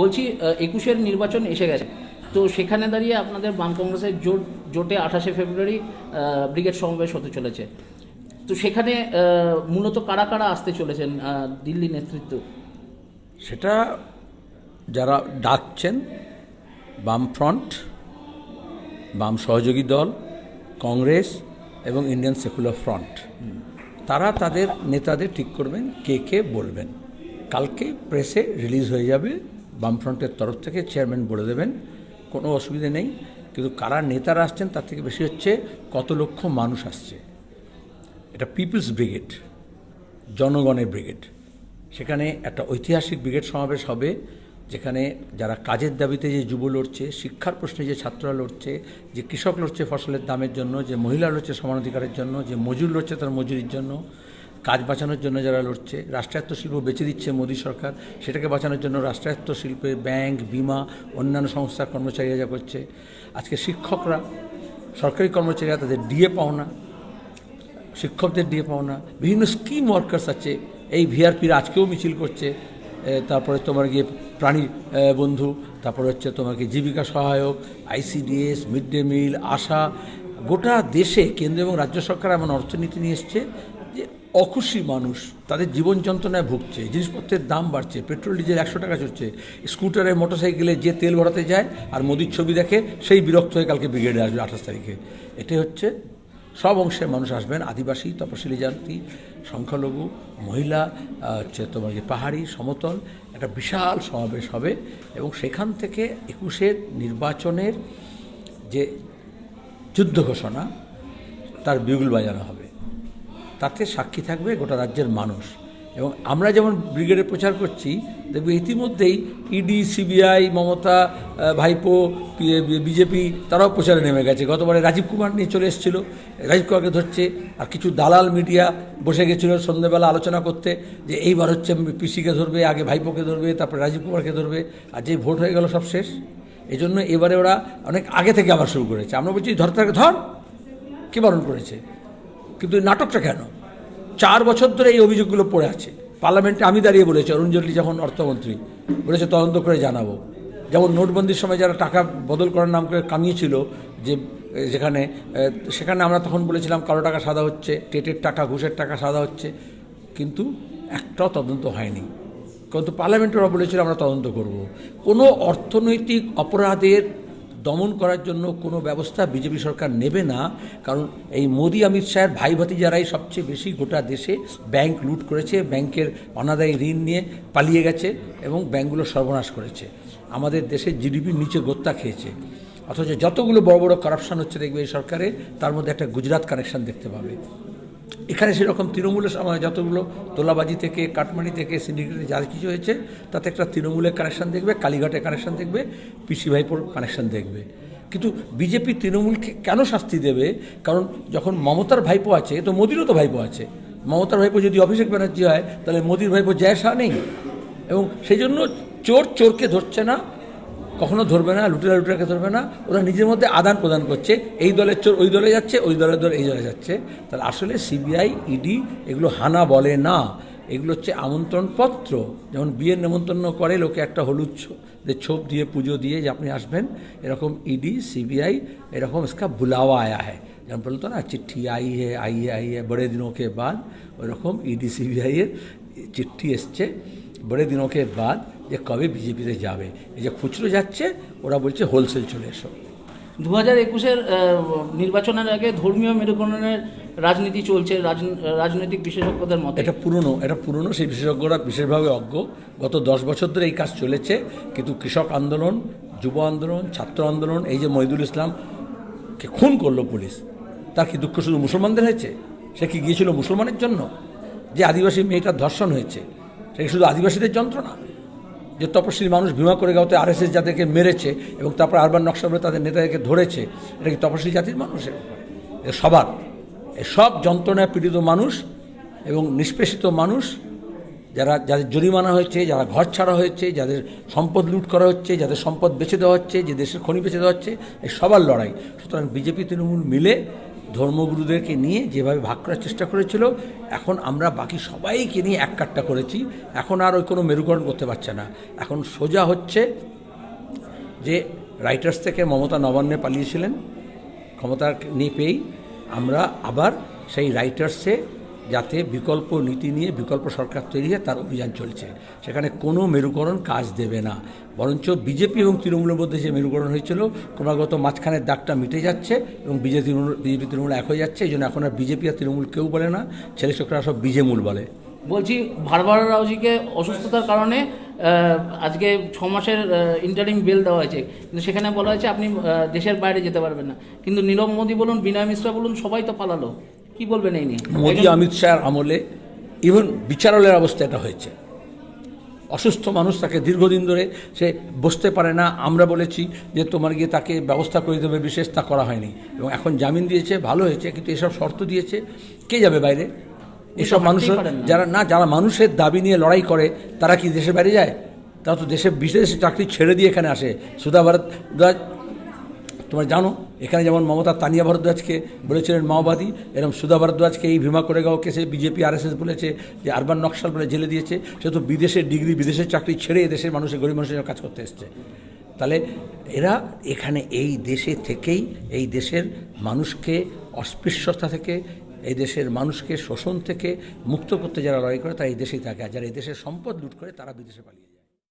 বলছি একুশের নির্বাচন এসে গেছে। তো সেখানে দাঁড়িয়ে আপনাদের বাম কংগ্রেসের জোট, জোটে আঠাশে ফেব্রুয়ারি ব্রিগেড সমাবেশ হতে চলেছে। তো সেখানে মূলত কারা কারা আসতে চলেছেন দিল্লি নেতৃত্ব? সেটা যারা ডাকছেন বামফ্রন্ট বাম সহযোগী দল, কংগ্রেস এবং ইন্ডিয়ান সেকুলার ফ্রন্ট, তারা তাদের নেতাদের ঠিক করবেন, কে কে বলবেন। কালকে প্রেসে রিলিজ হয়ে যাবে বামফ্রন্টের তরফ থেকে চেয়ারম্যান বলে দেবেন, কোনো অসুবিধে নেই। কিন্তু কারা নেতারা আসছেন, তার থেকে বেশি হচ্ছে কত লক্ষ মানুষ আসছে। এটা পিপলস ব্রিগেড, জনগণের ব্রিগেড। সেখানে একটা ঐতিহাসিক ব্রিগেড সমাবেশ হবে, যেখানে যারা কাজের দাবিতে যে যুব লড়ছে, শিক্ষার প্রশ্নে যে ছাত্ররা লড়ছে, যে কৃষক লড়ছে ফসলের দামের জন্য, যে মহিলা লড়ছে সমানাধিকারের জন্য, যে মজুর লড়ছে তার মজুরির জন্য কাজ বাঁচানোর জন্য যারা লড়ছে, রাষ্ট্রায়ত্ত শিল্প বেঁচে দিচ্ছে মোদী সরকার, সেটাকে বাঁচানোর জন্য রাষ্ট্রায়ত্ত শিল্পে ব্যাংক, বিমা, অন্যান্য সংস্থার কর্মচারীরা যা করছে। আজকে শিক্ষকরা, সরকারি কর্মচারীরা তাদের ডিএ পাওনা, শিক্ষকদের ডিএ পাওনা, বিভিন্ন স্কিম ওয়ার্কার্স আছে। এই ভিআরপির আজকেও মিছিল করছে। তারপরে তোমার গিয়ে প্রাণী বন্ধু, তারপরে হচ্ছে তোমাকে জীবিকা সহায়ক, ICDS, mid day meal, ASHA, গোটা দেশে কেন্দ্র এবং রাজ্য সরকার এমন অর্থনীতি নিয়ে এসছে অখুশি মানুষ, তাদের জীবন যন্ত্রণায় ভুগছে, জিনিসপত্রের দাম বাড়ছে, পেট্রোল, ডিজেল একশো টাকা চড়ছে স্কুটারে, মোটরসাইকেলে যে তেল ভরাতে যায় আর মোদির ছবি দেখে, সেই বিরক্ত হয়ে কালকে ব্রিগেডে আসবে আঠাশ তারিখে। এটাই হচ্ছে, সব অংশের মানুষ আসবেন, আদিবাসী, তপশিলি জাতি, সংখ্যালঘু, মহিলা হচ্ছে তোমার যে পাহাড়ি, সমতল, একটা বিশাল সমাবেশ হবে এবং সেখান থেকে একুশের নির্বাচনের যে যুদ্ধ ঘোষণা, তার বিগুল বাজানো হবে। তাতে সাক্ষী থাকবে গোটা রাজ্যের মানুষ। এবং আমরা যেমন ব্রিগেডে প্রচার করছি, দেখবে ইতিমধ্যেই ইডি সিবিআই মমতা ভাইপো বিজেপি, তারাও প্রচারে নেমে গেছে। গতবারে রাজীব কুমার নিয়ে চলে এসেছিল। রাজীব কুমারকে ধরছে আর কিছু দালাল মিডিয়া বসে গেছিল সন্ধ্যেবেলা আলোচনা করতে যে এইবার হচ্ছে পিসিকে ধরবে, আগে ভাইপোকে ধরবে, তারপরে রাজীব কুমারকে ধরবে আর যেই ভোট হয়ে গেল সব শেষ। এই জন্য এবারে ওরা অনেক আগে থেকে আবার শুরু করেছে। আমরা বলছি ধরতে ধর! কে বারণ করেছে? কিন্তু নাটকটা কেন? চার বছর ধরে এই অভিযোগগুলো পড়ে আছে। পার্লামেন্টে আমি দাঁড়িয়ে বলেছি, অরুণ জেটলি যখন অর্থমন্ত্রী, বলেছে তদন্ত করে জানাব। যেমন নোটবন্দির সময় যারা টাকা বদল করার নাম করে কামিয়েছিল, যে, যেখানে সেখানে আমরা তখন বলেছিলাম কারও টাকা সাদা হচ্ছে, টেটের টাকা, ঘুষের টাকা সাদা হচ্ছে। কিন্তু একটাও তদন্ত হয়নি। কিন্তু পার্লামেন্টে ওরা বলেছিল আমরা তদন্ত করব। কোনো অর্থনৈতিক অপরাধের দমন করার জন্য কোনো ব্যবস্থা বিজেপি সরকার নেবে না, কারণ এই মোদি, অমিত শাহের ভাই ভাতিজারাই সবচেয়ে বেশি গোটা দেশে ব্যাংক লুট করেছে, ব্যাংকের অনাদায়ী ঋণ নিয়ে পালিয়ে গেছে এবং ব্যাংকগুলো সর্বনাশ করেছে। আমাদের দেশের জিডিপির নিচে গোত্তা খেয়েছে। অথচ যতগুলো বড় বড় কারাপশন হচ্ছে দেখবে এই সরকারে, তার মধ্যে একটা গুজরাট কানেকশন দেখতে পাবে। এখানে সেরকম তৃণমূলের সময় যতগুলো তোলাবাজি থেকে, কাটমানি থেকে সিন্ডিকেটে যা কিছু হয়েছে, তাতে একটা তৃণমূলের কানেকশন দেখবে কালীঘাটের কানেকশন দেখবে পিসি ভাইপোর কানেকশন দেখবে। কিন্তু বিজেপি তৃণমূলকে কেন শাস্তি দেবে? কারণ যখন মমতার ভাইপো আছে, তো মোদিরও তো ভাইপো আছে। মমতার ভাইপো যদি অভিষেক ব্যানার্জি হয়, তাহলে মোদির ভাইপো জয় শাহ নেই। এবং সেই জন্য চোর চোরকে ধরছে না কখনো ধরবে না, লুটেরা লুটেরাকে ধরবে না। ওরা নিজের মধ্যে আদান প্রদান করছে। এই দলের চোর ওই দলে যাচ্ছে, ওই দলের দল এই দলে যাচ্ছে। তাহলে আসলে সিবিআই, ইডি এগুলো হানা বলে না। এগুলো হচ্ছে আমন্ত্রণপত্র। যেমন বিয়ের নেমন্তন্ন করে, লোকে একটা হলুদ যে ছোপ দিয়ে পুজো দিয়ে যে আপনি আসবেন, এরকম ইডি, সিবিআই এরকম ইসকা বুলাওয়া আয়া হ্যাঁ যেমন বলতো না, চিঠি আই হে আই হে আই হে, বড়ে দিনকে বাদ। ওইরকম ইডি সিবিআইয়ের চিঠি এসছে, বড়ে দিনকে বাদ। যে কবে বিজেপিতে যাবে? এই যে খুচরো যাচ্ছে ওরা বলছে হোলসেল চলে এসো। দু হাজার একুশের নির্বাচনের আগে ধর্মীয় মেরুকরণের রাজনীতি চলছে রাজন- রাজনৈতিক বিশেষজ্ঞদের মতে। এটা পুরনো এটা পুরনো সেই বিশেষজ্ঞরা বিশেষভাবে অজ্ঞ। গত দশ বছর ধরে এই কাজ চলেছে কিন্তু কৃষক আন্দোলন যুব আন্দোলন ছাত্র আন্দোলন এই যে মহিদুল ইসলামকে খুন করল পুলিশ তার কি দুঃখ শুধু মুসলমানদের হয়েছে? সে কি গিয়েছিল মুসলমানের জন্য? যে আদিবাসী মেয়েটার ধর্ষণ হয়েছে সে শুধু আদিবাসীদের যন্ত্রণা? যে তপশিলি মানুষ ভীমা করে গাওতে আরএসএস যাদেরকে মেরেছে এবং তারপর আরবান নকশা বলে তাদের নেতাদেরকে ধরেছে, এটা কি তপশিলি জাতির মানুষের সবার। এ সব যন্ত্রণায় পীড়িত মানুষ এবং নিষ্পেষিত মানুষ যারা, যাদের জরিমানা হয়েছে, যারা ঘর ছাড়া হয়েছে, যাদের সম্পদ লুট করা হচ্ছে, যাদের সম্পদ বেছে দেওয়া হচ্ছে, যে দেশের খনি বেছে দেওয়া হচ্ছে এই সবার লড়াই। সুতরাং বিজেপি, তৃণমূল মিলে ধর্মগুরুদেরকে নিয়ে যেভাবে ভাগ করার চেষ্টা করেছিল, এখন আমরা বাকি সবাইকে নিয়ে এক কাট্টা করেছি। এখন আর ওই কোনো মেরুকরণ করতে পারছে না। এখন সোজা হচ্ছে যে রাইটার্স থেকে মমতা নবান্নে পালিয়েছিলেন, ক্ষমতা নিয়ে পেয়েই আমরা আবার সেই রাইটার্সে যাতে বিকল্প নীতি নিয়ে, বিকল্প সরকার তৈরি হয় তার অভিযান চলছে। সেখানে কোনো মেরুকরণ কাজ দেবে না। বরঞ্চ বিজেপি এবং তৃণমূলের মধ্যে যে মেরুকরণ হয়েছিল, ক্রমাগত মাঝখানের দাগটা মিটে যাচ্ছে এবং বিজেপি বিজেপি তৃণমূল এক হয়ে যাচ্ছে। এই জন্য এখন আর বিজেপি আর তৃণমূল কেউ বলে না, ছেলে ছোকরা সব বিজেমূল বলে। বলছি, ভারবার রাওজিকে অসুস্থতার কারণে আজকে ছ মাসের ইন্টারিম বেল দেওয়া হয়েছে। কিন্তু সেখানে বলা হয়েছে আপনি দেশের বাইরে যেতে পারবেন না। কিন্তু নীলম মোদী বলুন, বিনয় মিশ্রা বলুন, সবাই তো পালালো। কি বলবেন এই নিয়ে? মোদী অমিত শাহর আমলে ইভেন বিচারালয়ের অবস্থা এটা হয়েছে। অসুস্থ মানুষ তাকে দীর্ঘদিন ধরে সে বসতে পারে না। আমরা বলেছি যে তোমার গিয়ে তাকে ব্যবস্থা করে দেবে বিশেষ তা করা হয়নি। এবং এখন জামিন দিয়েছে ভালো হয়েছে কিন্তু এসব শর্ত দিয়েছে কে যাবে বাইরে? এসব মানুষের যারা না যারা মানুষের দাবি নিয়ে লড়াই করে তারা কি দেশের বাইরে যায়? তারা তো দেশে বিশেষ চাকরি ছেড়ে দিয়ে এখানে আসে। সুধা ভারদ্বাজ তোমরা জানো, এখানে যেমন মমতা তানিয়া ভারদ্বাজকে বলেছিলেন মাওবাদী এরকম সুধা ভারদ্বাজকে এই ভীমা করেগাঁও কেসে বিজেপি, আরএসএস বলেছে যে আরবান নকশাল বলে জেলে দিয়েছে, সে তো বিদেশের ডিগ্রি বিদেশের চাকরি ছেড়ে দেশের মানুষের গরিব মানুষের কাজ করতে এসছে। তাহলে এরা এখানে এই দেশে থেকেই, এই দেশের মানুষকে, অস্পৃশ্যতা থেকে, এই দেশের মানুষকে শোষণ থেকে মুক্ত করতে যারা লড়াই করে, তারা এই দেশেই থাকে। আর যারা এই দেশের সম্পদ লুট করে, তারা বিদেশে পালিয়ে